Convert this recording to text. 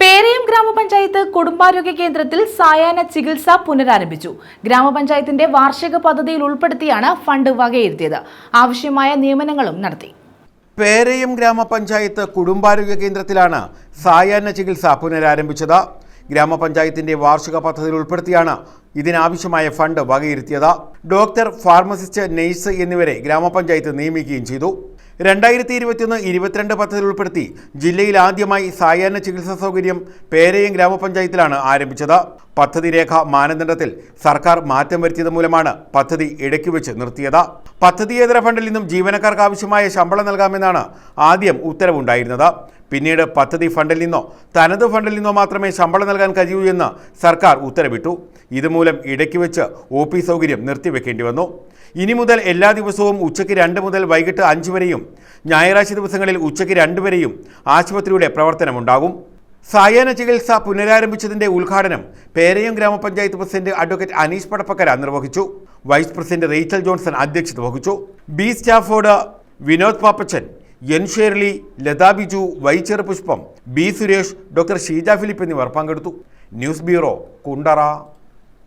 പേരയം ഗ്രാമപഞ്ചായത്ത് കുടുംബാരോഗ്യ കേന്ദ്രത്തിൽ സായാഹ്ന ചികിത്സ പുനരാരംഭിച്ചു. ഗ്രാമപഞ്ചായത്തിന്റെ വാർഷിക പദ്ധതിയിൽ ഉൾപ്പെടുത്തിയാണ് ഫണ്ട് വകയിരുത്തിയത്. ആവശ്യമായ നിയമനങ്ങളും നടത്തി. പേരയം ഗ്രാമപഞ്ചായത്ത് കുടുംബാരോഗ്യ കേന്ദ്രത്തിലാണ് സായാഹ്ന ചികിത്സ പുനരാരംഭിച്ചത്. ഗ്രാമപഞ്ചായത്തിന്റെ വാർഷിക പദ്ധതിയിൽ ഉൾപ്പെടുത്തിയാണ് ഇതിനാവശ്യമായ ഫണ്ട് വകയിരുത്തിയത്. ഡോക്ടർ ഫാർമസിസ്റ്റ് നഴ്സ് എന്നിവരെ ഗ്രാമപഞ്ചായത്ത് നിയമിക്കുകയും ചെയ്തു. രണ്ടായിരത്തി ഇരുപത്തിയൊന്ന് ഇരുപത്തിരണ്ട് പദ്ധതിയിൽ ഉൾപ്പെടുത്തി ജില്ലയിൽ ആദ്യമായി സായാഹ്ന ചികിത്സാ സൗകര്യം പേരയം ഗ്രാമപഞ്ചായത്തിലാണ് ആരംഭിച്ചത്. പദ്ധതി രേഖ മാനദണ്ഡത്തിൽ സർക്കാർ മാറ്റം വരുത്തിയത് മൂലമാണ് പദ്ധതി ഇടയ്ക്ക് വെച്ച് നിർത്തിയത്. പദ്ധതിയേതര ഫണ്ടിൽ നിന്നും ജീവനക്കാർക്ക് ആവശ്യമായ ശമ്പളം നൽകാമെന്നാണ് ആദ്യം ഉത്തരവുണ്ടായിരുന്നത്. പിന്നീട് പദ്ധതി ഫണ്ടിൽ നിന്നോ തനത് ഫണ്ടിൽ നിന്നോ മാത്രമേ ശമ്പളം നൽകാൻ കഴിയൂ എന്ന് സർക്കാർ ഉത്തരവിട്ടു. ഇതുമൂലം ഇടയ്ക്ക് വെച്ച് ഒ പി സൗകര്യം നിർത്തിവെക്കേണ്ടി വന്നു. ഇനി മുതൽ എല്ലാ ദിവസവും ഉച്ചയ്ക്ക് രണ്ട് മുതൽ വൈകിട്ട് അഞ്ച് വരെയും ഞായറാഴ്ച ദിവസങ്ങളിൽ ഉച്ചയ്ക്ക് രണ്ടുവരെയും ആശുപത്രിയുടെ പ്രവർത്തനമുണ്ടാകും. സായാഹ്ന ചികിത്സ പുനരാരംഭിച്ചതിന്റെ ഉദ്ഘാടനം പേരയം ഗ്രാമപഞ്ചായത്ത് പ്രസിഡന്റ് അഡ്വക്കേറ്റ് അനീഷ് പടപ്പക്കര നിർവഹിച്ചു. വൈസ് പ്രസിഡന്റ് റേച്ചൽ ജോൺസൺ അധ്യക്ഷത വഹിച്ചു. B Stafford Vinod Pappachan N Shirley Latha Biju വൈച്ചെറു Pushpam B Suresh doctor Sheeja Philip എന്നിവർ പങ്കെടുത്തു. News bureau Kundara.